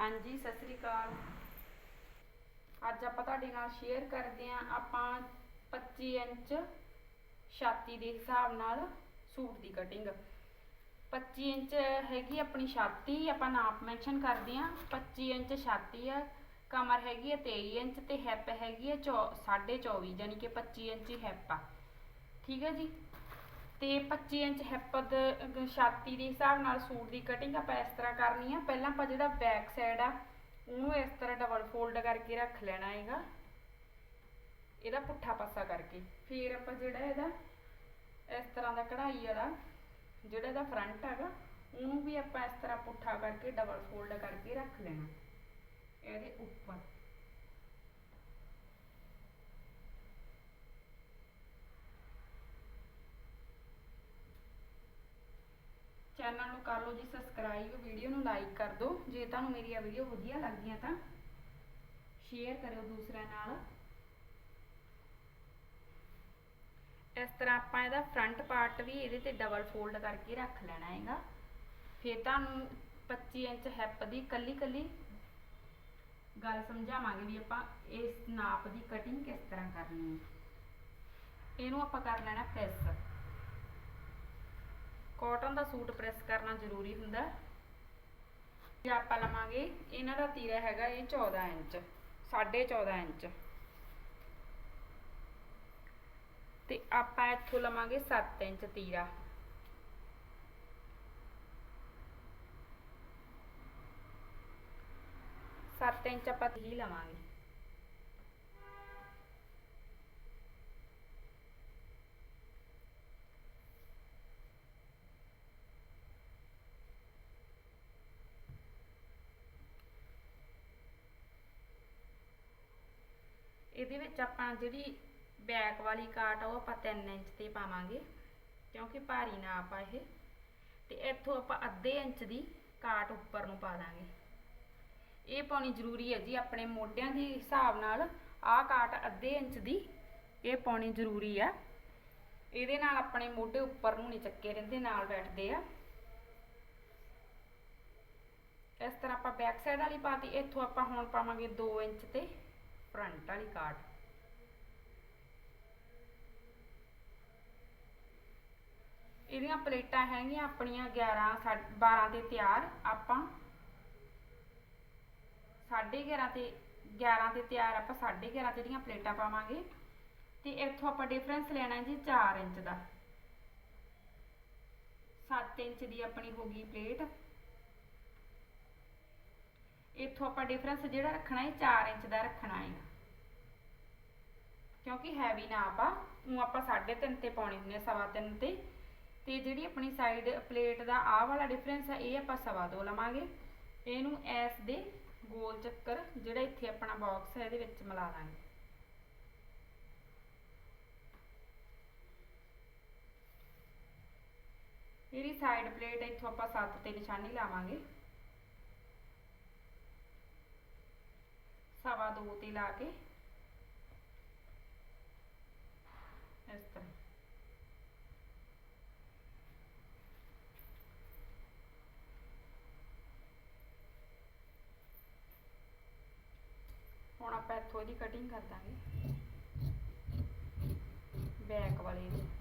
ਹਾਂਜੀ, ਸਤਿ ਸ੍ਰੀ ਅਕਾਲ। ਅੱਜ ਆਪਾਂ ਤੁਹਾਡੇ ਨਾਲ ਸ਼ੇਅਰ ਕਰਦੇ ਆਂ ਆਪਾਂ 25 ਇੰਚ ਛਾਤੀ ਦੇ ਹਿਸਾਬ ਨਾਲ ਸੂਟ ਦੀ ਕਟਿੰਗ 25 ਇੰਚ ਹੈਗੀ ਆਪਣੀ ਛਾਤੀ, ਆਪਾਂ ਨਾਪ ਮੈਂਸ਼ਨ ਕਰਦੇ ਆਂ 25 ਇੰਚ ਛਾਤੀ ਆ, ਕਮਰ ਹੈਗੀ ਆ 23 ਇੰਚ ਤੇ ਹਿੱਪ ਹੈਗੀ ਆ 24.5 ਯਾਨੀ ਕਿ 25 ਇੰਚ ਹੀ ਹਿੱਪ ਆ। ਠੀਕ ਹੈ ਜੀ? ਤੇ 25 ਇੰਚ ਹਿੱਪ ਦੇ ਛਾਤੀ ਦੇ ਹਿਸਾਬ ਨਾਲ ਸੂਟ ਦੀ ਕਟਿੰਗ ਆਪਾਂ ਇਸ ਤਰ੍ਹਾਂ ਕਰਨੀ ਆ। ਪਹਿਲਾਂ ਆਪਾਂ ਜਿਹੜਾ ਬੈਕ ਸਾਈਡ ਆ, ਉਹਨੂੰ ਇਸ ਤਰ੍ਹਾਂ ਡਬਲ ਫੋਲਡ ਕਰਕੇ ਰੱਖ ਲੈਣਾ ਹੈਗਾ। ਇਹਦਾ ਪੁੱਠਾ ਪਾਸਾ ਕਰਕੇ। ਫਿਰ ਆਪਾਂ ਜਿਹੜਾ ਇਹਦਾ, ਇਸ ਤਰ੍ਹਾਂ ਦਾ ਕਢਾਈ ਵਾਲਾ, ਜਿਹੜਾ ਇਹਦਾ ਫਰੰਟ ਹੈਗਾ, ਉਹਨੂੰ ਵੀ ਆਪਾਂ ਇਸ ਤਰ੍ਹਾਂ ਪੁੱਠਾ ਕਰਕੇ ਡਬਲ ਫੋਲਡ ਕਰਕੇ ਰੱਖ ਲੈਣਾ। ਇਹਦੇ ਉੱਪਰ। ਚੈਨਲ ਨੂੰ ਕਰ ਲਓ ਜੀ ਸਬਸਕ੍ਰਾਈਬ ਵੀਡੀਓ ਨੂੰ ਲਾਈਕ ਕਰ ਦਿਓ। ਜੇ ਤੁਹਾਨੂੰ ਮੇਰੀ ਇਹ ਵੀਡੀਓ ਵਧੀਆ ਲੱਗਦੀਆਂ ਤਾਂ ਸ਼ੇਅਰ ਕਰਿਓ ਦੂਸਰਿਆਂ ਨਾਲ। ਇਸ ਤਰ੍ਹਾਂ ਆਪਾਂ ਇਹਦਾ ਫਰੰਟ ਪਾਰਟ ਵੀ ਇਹਦੇ ਤੇ ਡਬਲ ਫੋਲਡ ਕਰਕੇ ਰੱਖ ਲੈਣਾ ਹੈਗਾ। ਫਿਰ ਤੁਹਾਨੂੰ 25 ਇੰਚ ਹੈਪ ਦੀ ਕੱਲੀ ਕੱਲੀ ਗੱਲ ਸਮਝਾਵਾਂਗੇ ਵੀ ਆਪਾਂ ਇਸ ਨਾਪ ਦੀ ਕਟਿੰਗ ਕਿਸ ਤਰ੍ਹਾਂ ਕਰਨੀ ਹੈ। ਇਹਨੂੰ ਆਪਾਂ ਕਰ ਲੈਣਾ ਪ੍ਰੈਸ ਕਾਟਨ ਦਾ ਸੂਟ ਪ੍ਰੈਸ ਕਰਨਾ ਜ਼ਰੂਰੀ ਹੁੰਦਾ। ਜੇ ਆਪਾਂ ਲਵਾਂਗੇ, ਇਹਨਾਂ ਦਾ ਤੀਰਾ ਹੈਗਾ ਇਹ 14 ਇੰਚ 14.5 ਇੰਚ। ਤੇ ਆਪਾਂ ਇੱਥੋਂ ਲਵਾਂਗੇ 7 ਇੰਚ ਤੀਰਾ। ਸੱਤ ਇੰਚ ਆਪਾਂ ਤੀਹ ਲਵਾਂਗੇ। ਇਹਦੇ ਵਿੱਚ ਆਪਾਂ ਜਿਹੜੀ ਬੈਕ ਵਾਲੀ ਕਾਟ ਆ ਉਹ ਆਪਾਂ 3 ਇੰਚ ਤੇ ਪਾਵਾਂਗੇ, ਕਿਉਂਕਿ ਭਾਰੀ ਨਾਪ ਆ ਇਹ। ਤੇ ਇੱਥੋਂ ਆਪਾਂ ਅੱਧੇ ਇੰਚ ਦੀ ਕਾਟ ਉੱਪਰ ਨੂੰ ਪਾ ਦਾਂਗੇ। ਇਹ ਪਾਉਣੀ ਜ਼ਰੂਰੀ ਹੈ ਜੀ, ਆਪਣੇ ਮੋਢਿਆਂ ਦੇ ਹਿਸਾਬ ਨਾਲ ਆਹ ਕਾਟ ਅੱਧੇ ਇੰਚ ਦੀ ਇਹ ਪਾਉਣੀ ਜ਼ਰੂਰੀ ਆ। ਇਹਦੇ ਨਾਲ ਆਪਣੇ ਮੋਢੇ ਉੱਪਰ ਨੂੰ ਨਹੀਂ ਚੱਕੇ ਰਹਿੰਦੇ, ਨਾਲ ਬੈਠਦੇ ਆ। ਇਸ ਤਰ੍ਹਾਂ ਆਪਾਂ ਬੈਕ ਸਾਈਡ ਵਾਲੀ ਪਾਤੀ, ਇੱਥੋਂ ਆਪਾਂ ਹੁਣ ਪਾਵਾਂਗੇ 2 ਇੰਚ ਤੇ। ਫਰੰਟ ਵਾਲੀ ਕਾਟ ਇਹਦੀਆਂ ਪਲੇਟਾਂ ਹੈਗੀਆਂ ਆਪਣੀਆਂ 11 12 ਤੇ ਤਿਆਰ। ਆਪਾਂ 11.5 ਤੇ 11 ਦੇ ਤਿਆਰ ਆਪਾਂ 11.5 ਤੇ ਜਿਹੜੀਆਂ ਪਲੇਟਾਂ ਪਾਵਾਂਗੇ। ਤੇ ਇੱਥੋਂ ਆਪਾਂ ਡਿਫਰੈਂਸ ਲੈਣਾ ਜੀ 4 ਇੰਚ ਦਾ। 7 ਇੰਚ ਦੀ ਆਪਣੀ ਹੋ ਗਈ ਪਲੇਟ। ਇੱਥੋਂ ਆਪਾਂ ਡਿਫਰੈਂਸ ਜਿਹੜਾ ਰੱਖਣਾ ਹੈ 4 ਇੰਚ ਦਾ ਰੱਖਣਾ ਹੈ ਕਿਉਂਕਿ ਹੈਵੀ ਨਾਪ ਆ ਉਹ ਆਪਾਂ 3.5 ਤੇ ਪਾਉਣੀ ਹੁੰਦੀ ਹੈ ਸਵਾ ਤਿੰਨ ਤੇ। ਤੇ ਜਿਹੜੀ ਆਪਣੀ ਸਾਈਡ ਪਲੇਟ ਦਾ ਆਹ ਵਾਲਾ ਡਿਫਰੈਂਸ ਹੈ ਇਹ ਆਪਾਂ ਸਵਾ ਦੋ ਲਵਾਂਗੇ। ਇਹਨੂੰ ਐਸ ਦੇ ਗੋਲ ਚੱਕਰ, ਜਿਹੜਾ ਇੱਥੇ ਆਪਣਾ ਬਾਕਸ ਹੈ ਇਹਦੇ ਵਿੱਚ ਮਿਲਾ ਦਾਂਗੇ। ਇਹਦੀ ਸਾਈਡ ਪਲੇਟ ਇੱਥੋਂ ਆਪਾਂ 7 ਤੇ ਨਿਸ਼ਾਨੀ ਲਾਵਾਂਗੇ। ਸਵਾ ਦੋ ਤੇ ਲਾ ਕੇ। ਇਸ ਤਰ੍ਹਾਂ। ਹੁਣ ਆਪਾਂ ਇੱਥੋਂ ਇਹਦੀ ਕਟਿੰਗ ਕਰ ਦਾਂਗੇ। ਬੈਕ ਵਾਲੇ ਦੀ।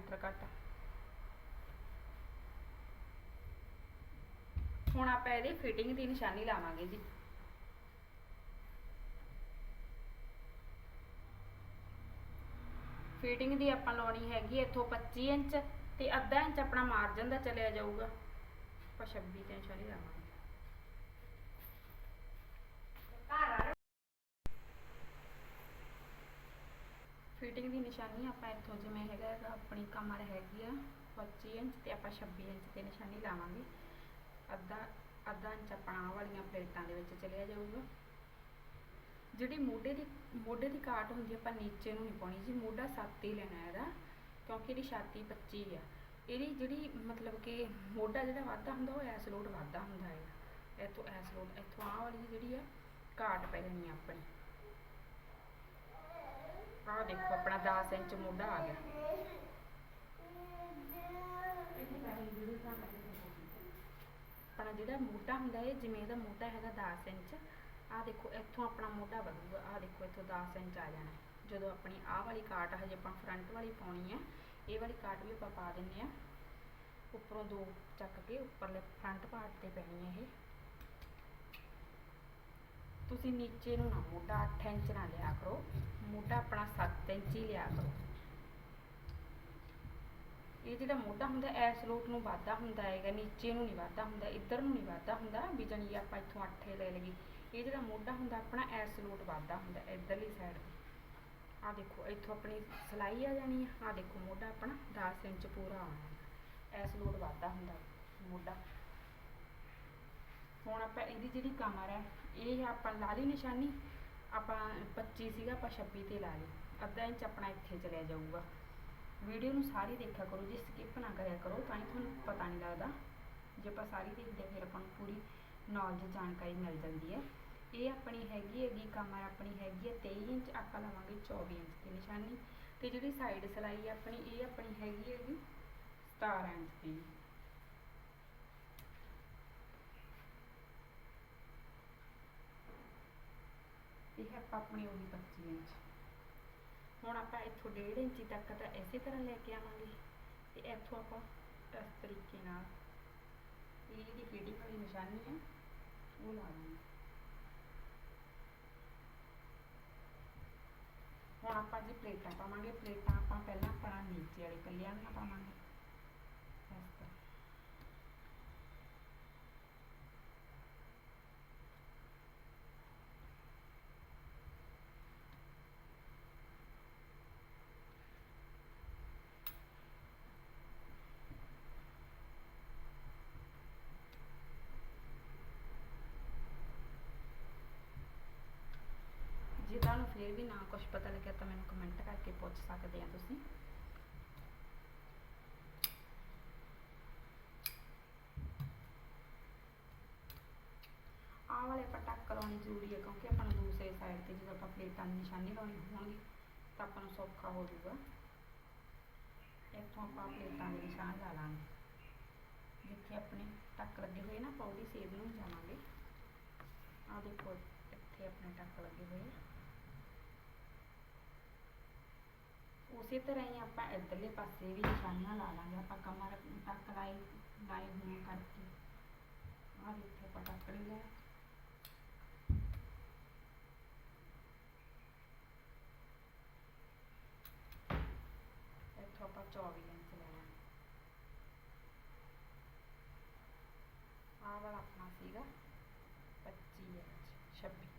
ਸੈਂਟਰ ਕੱਟ ਹੁਣ ਆਪਾਂ ਇਹਦੀ ਫਿਟਿੰਗ ਦੀ ਨਿਸ਼ਾਨੀ ਲਾਵਾਂਗੇ ਜੀ। ਫਿਟਿੰਗ ਦੀ ਆਪਾਂ ਲਾਉਣੀ ਹੈਗੀ ਇੱਥੋਂ 25 ਇੰਚ ਤੇ ਅੱਧਾ ਇੰਚ ਆਪਣਾ ਮਾਰਜਨ ਦਾ ਚਲਿਆ ਜਾਊਗਾ। ਆਪਾਂ 26 ਤੇ ਨਿਸ਼ਾਨੀ ਲਾਵਾਂਗੇ। ਫਿਟਿੰਗ ਦੀ ਨਿਸ਼ਾਨੀ ਆਪਾਂ ਇੱਥੋਂ ਜਿਵੇਂ ਹੈਗਾ ਹੈਗਾ, ਆਪਣੀ ਕਮਰ ਹੈਗੀ ਆ 25 ਇੰਚ ਤੇ ਆਪਾਂ 26 ਇੰਚ ਤੇ ਨਿਸ਼ਾਨੀ ਲਾਵਾਂਗੇ। ਅੱਧਾ ਅੱਧਾ ਇੰਚ ਆਪਣਾ ਆਹ ਵਾਲੀਆਂ ਪਲੇਟਾਂ ਦੇ ਵਿੱਚ ਚਲਿਆ ਜਾਊਗਾ। ਜਿਹੜੀ ਮੋਢੇ ਦੀ ਮੋਢੇ ਦੀ ਕਾਟ ਹੁੰਦੀ ਆਪਾਂ ਨੀਚੇ ਨੂੰ ਨਹੀਂ ਪਾਉਣੀ ਜੀ, ਮੋਢਾ ਸੱਤ ਹੀ ਲੈਣਾ ਇਹਦਾ, ਕਿਉਂਕਿ ਇਹਦੀ ਛਾਤੀ 25 ਆ। ਇਹਦੀ ਜਿਹੜੀ ਮਤਲਬ ਕਿ ਮੋਢਾ ਜਿਹੜਾ ਵਾਧਾ ਹੁੰਦਾ, ਉਹ ਐਸ ਲੋਡ ਵਾਧਾ ਹੁੰਦਾ ਹੈ ਇੱਥੋਂ ਐਸ ਲੋਡ ਇੱਥੋਂ ਆਹ ਵਾਲੀ ਜਿਹੜੀ ਆ ਕਾਟ ਪੈ ਜਾਣੀ ਆ ਆਪਣੀ। ਆਹ ਦੇਖੋ, ਆਪਣਾ 10 ਇੰਚ ਮੋਢਾ ਆ ਗਿਆ। ਆਪਣਾ ਜਿਹੜਾ ਮੋਢਾ ਹੁੰਦਾ ਹੈ ਜਿਵੇਂ ਇਹਦਾ ਮੋਢਾ ਹੈਗਾ 10 ਇੰਚ, ਆਹ ਦੇਖੋ, ਇੱਥੋਂ ਆਪਣਾ ਮੋਢਾ ਵਧੂਗਾ। ਆਹ ਦੇਖੋ, ਇੱਥੋਂ 10 ਇੰਚ ਆ ਜਾਣਾ। ਜਦੋਂ ਆਪਣੀ ਆਹ ਵਾਲੀ ਕਾਟ ਹਜੇ ਆਪਾਂ ਫਰੰਟ ਵਾਲੀ ਪਾਉਣੀ ਹੈ ਇਹ ਵਾਲੀ ਕਾਟ ਵੀ ਆਪਾਂ ਪਾ ਦਿੰਨੇ ਆ। ਉੱਪਰੋਂ ਦੋ ਚੱਕ ਕੇ, ਉੱਪਰਲੇ ਫਰੰਟ ਪਾਰਟ ਤੇ ਪੈਣੀ ਹੈ ਇਹ। ਤੁਸੀਂ ਨੀਚੇ ਨੂੰ ਨਾ ਮੋਢਾ 8 ਇੰਚ ਨਾ ਲਿਆ ਕਰੋ। ਮੋਢਾ ਆਪਣਾ 7 ਇੰਚ ਹੀ ਲਿਆ ਕਰੋ। ਇਹ ਜਿਹੜਾ ਮੋਢਾ ਹੁੰਦਾ ਐਸ ਲੋਟ ਨੂੰ ਵਾਧਾ ਹੁੰਦਾ ਹੈਗਾ, ਨੀਚੇ ਨੂੰ ਨਹੀਂ ਵਾਧਾ ਹੁੰਦਾ, ਇੱਧਰ ਨੂੰ ਨਹੀਂ ਵਾਧਾ ਹੁੰਦਾ, ਵੀ ਜਾਣੀ ਆਪਾਂ ਇੱਥੋਂ 8 ਲੈ ਲਈਏ। ਇਹ ਜਿਹੜਾ ਮੋਢਾ ਹੁੰਦਾ, ਆਪਣਾ ਐਸ ਲੋਟ ਵਾਧਾ ਹੁੰਦਾ, ਇੱਧਰਲੀ ਸਾਈਡ ਤੇ। ਆ ਦੇਖੋ, ਇੱਥੋਂ ਆਪਣੀ ਸਲਾਈ ਆ ਜਾਣੀ ਆ। ਆ ਦੇਖੋ, ਮੋਢਾ ਆਪਣਾ 10 ਇੰਚ ਪੂਰਾ ਆਉਣਾ ਐਸ ਲੋਟ ਵਾਧਾ ਹੁੰਦਾ, ਮੋਢਾ। ਹੁਣ ਆਪਾਂ ਇਹਦੀ ਜਿਹੜੀ ਕਮਰ ਹੈ ਇਹ ਆਪਾਂ ਲਾ ਲਈ ਨਿਸ਼ਾਨੀ ਆਪਾਂ 25 ਸੀਗਾ ਆਪਾਂ 26 ਤੇ ਲਾ ਲਈ। ਅੱਧਾ ਇੰਚ ਆਪਣਾ ਇੱਥੇ ਚਲਿਆ ਜਾਊਗਾ। ਵੀਡੀਓ ਨੂੰ ਸਾਰੀ ਦੇਖਿਆ ਕਰੋ ਜੇ ਸਕਿਪ ਨਾ ਕਰਿਆ ਕਰੋ ਤਾਂ ਹੀ ਤੁਹਾਨੂੰ ਪਤਾ ਨਹੀਂ ਲੱਗਦਾ। ਜੇ ਆਪਾਂ ਸਾਰੀ ਦੇਖਦੇ ਹਾਂ, ਫਿਰ ਆਪਾਂ ਨੂੰ ਪੂਰੀ ਨੌਲੇਜ ਜਾਣਕਾਰੀ ਮਿਲ ਜਾਂਦੀ ਹੈ। ਇਹ ਆਪਣੀ ਹੈਗੀ ਹੈਗੀ ਕਮਰ ਆਪਣੀ ਹੈਗੀ ਹੈ 23 ਇੰਚ ਆਪਾਂ ਲਵਾਂਗੇ 24 ਇੰਚ ਦੀ ਨਿਸ਼ਾਨੀ। ਤੇ ਜਿਹੜੀ ਸਾਈਡ ਸਲਾਈ ਆਪਣੀ ਇਹ ਆਪਣੀ ਹੈਗੀ ਹੈਗੀ 17 ਇੰਚ ਦੀ। ਇਹ ਆਪਾਂ ਆਪਣੀ ਉਹੀ 25 ਇੰਚ ਹੁਣ ਆਪਾਂ ਇੱਥੋਂ 1.5 ਇੰਚੀ ਤੱਕ ਤਾਂ ਇਸੇ ਤਰ੍ਹਾਂ ਲੈ ਕੇ ਆਵਾਂਗੇ। ਤੇ ਇੱਥੋਂ ਆਪਾਂ ਇਸ ਤਰੀਕੇ ਨਾਲ ਇਹ ਜਿਹੜੀ ਫੀਡਿੰਗ ਵਾਲੀ ਨਿਸ਼ਾਨੀ ਹੈ, ਉਹ ਲਾ ਦਾਂਗੇ ਹੁਣ ਆਪਾਂ ਜੀ ਪਲੇਟਾਂ ਪਾਵਾਂਗੇ, ਪਲੇਟਾਂ ਆਪਾਂ ਪਹਿਲਾਂ ਆਪਣਾ ਨੀਚੇ ਵਾਲੇ ਪੱਲਿਆਂ ਨਾਲ ਪਾਵਾਂਗੇ ਇਸ ਤਰ੍ਹਾਂ ਜੇ ਤੁਹਾਨੂੰ ਫਿਰ ਵੀ ਨਾ ਕੁਝ ਪਤਾ ਲੱਗਿਆ ਤਾਂ ਮੈਨੂੰ ਕਮੈਂਟ ਕਰਕੇ ਪੁੱਛ ਸਕਦੇ ਆ ਤੁਸੀਂ। ਆਹ ਵਾਲੇ ਆਪਾਂ ਟੱਕ ਲਾਉਣੀ ਜ਼ਰੂਰੀ ਹੈ ਕਿਉਂਕਿ ਆਪਾਂ ਨੂੰ ਦੂਸਰੇ ਸਾਈਡ ਤੇ ਜਦੋਂ ਆਪਾਂ ਪਲੇਟਾਂ ਦੀ ਨਿਸ਼ਾਨੀ ਲਾਉਣੀ ਹੋਣਗੀ, ਤਾਂ ਆਪਾਂ ਨੂੰ ਸੌਖਾ ਹੋ ਜਾਊਗਾ। ਇੱਥੋਂ ਆਪਾਂ ਪਲੇਟਾਂ ਦੇ ਨਿਸ਼ਾਨ ਲਾ ਲਾਂਗੇ। ਜਿੱਥੇ ਆਪਣੇ ਟੱਕ ਲੱਗੇ ਹੋਏ ਨਾ, ਆਪਾਂ ਉਹਦੀ ਸੇਧ ਨੂੰ ਜਾਵਾਂਗੇ। ਆਹ ਦੇਖੋ, ਇੱਥੇ ਆਪਣੇ ਟੱਕ ਲੱਗੇ ਹੋਏ ਆ। ਉਸੇ ਤਰ੍ਹਾਂ ਹੀ ਆਪਾਂ ਇੱਧਰਲੇ ਪਾਸੇ ਵੀ ਨਿਸ਼ਾਨੀਆਂ ਲਾ ਲਾਂਗੇ, ਆਪਾਂ ਕਮਰ ਟੱਕ ਲਾਈ ਲਾਏ ਹੋਣ ਕਰਕੇ। ਆਹ ਇੱਥੇ ਆਪਾਂ ਟੱਕ ਲਿਆ ਇੱਥੋਂ ਆਪਾਂ 24 ਇੰਚ ਲੈਣਾ ਆਹ ਵਾਲਾ ਆਪਣਾ ਸੀਗਾ 25 ਇੰਚ 26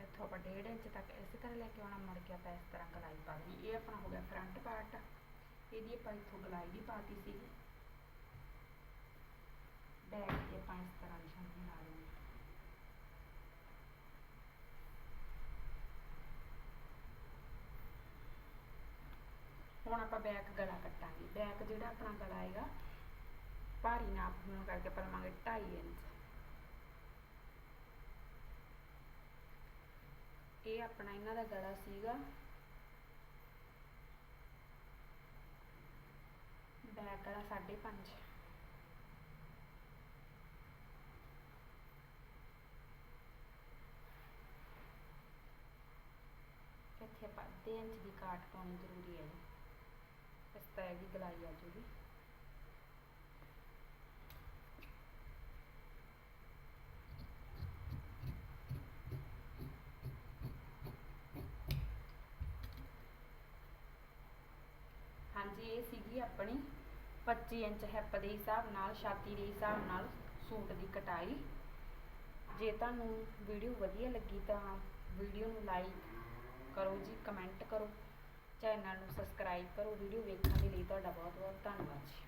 ਇੱਥੋਂ ਆਪਾਂ 1.5 ਇੰਚ ਤੱਕ ਇਸੇ ਤਰ੍ਹਾਂ ਲੈ ਕੇ ਆਉਣਾ, ਮੁੜ ਕੇ ਆਪਾਂ ਇਸ ਤਰ੍ਹਾਂ ਗਲਾਈ ਪਾ ਦੇਣੀ ਇਹ ਆਪਣਾ ਹੋ ਗਿਆ ਫਰੰਟ ਪਾਰਟ ਇਹਦੀ ਆਪਾਂ ਇੱਥੋਂ ਗਲਾਈ ਵੀ ਪਾਤੀ ਸੀ ਬੈਕ ਤੇ ਆਪਾਂ ਇਸ ਤਰ੍ਹਾਂ ਨਿਸ਼ਾਨੀ ਲਾ ਦੇਣੀ ਹੁਣ ਆਪਾਂ ਬੈਕ ਗਲਾ ਕੱਟਾਂਗੇ। ਬੈਕ ਜਿਹੜਾ ਆਪਣਾ ਗਲਾ ਹੈਗਾ, ਭਾਰੀ ਨਾਪ ਹੋਣ ਕਰਕੇ ਆਪਾਂ ਲਵਾਂਗੇ 2.5 ਇੰਚ। ਇਹ ਆਪਣਾ ਇਹਨਾਂ ਦਾ ਗਲਾ ਸੀਗਾ। ਬੈਕ ਗਲਾ 5.5 ਇੱਥੇ ਆਪਾਂ ਅੱਧੇ ਇੰਚ ਦੀ ਕਾਟ ਪਾਉਣੀ ਜ਼ਰੂਰੀ ਹੈ ਜੀ। ਇਸ ਤਰ੍ਹਾਂ ਦੀ ਗਲਾਈ ਆ ਜੂਗੀ ਹਾਂਜੀ ਇਹ ਸੀਗੀ ਆਪਣੀ 25 ਇੰਚ ਹੈਪ ਦੇ ਹਿਸਾਬ ਨਾਲ, ਛਾਤੀ ਦੇ ਹਿਸਾਬ ਨਾਲ ਸੂਟ ਦੀ ਕਟਾਈ। ਜੇ ਤੁਹਾਨੂੰ ਵੀਡੀਓ ਵਧੀਆ ਲੱਗੀ ਤਾਂ ਵੀਡੀਓ ਨੂੰ ਲਾਈਕ ਕਰੋ ਜੀ, ਕਮੈਂਟ ਕਰੋ। ਚੈਨਲ ਨੂੰ ਸਬਸਕ੍ਰਾਈਬ ਕਰੋ, ਵੀਡੀਓ ਵੇਖਣ ਦੇ ਲਈ ਤੁਹਾਡਾ ਬਹੁਤ ਬਹੁਤ ਧੰਨਵਾਦ ਜੀ।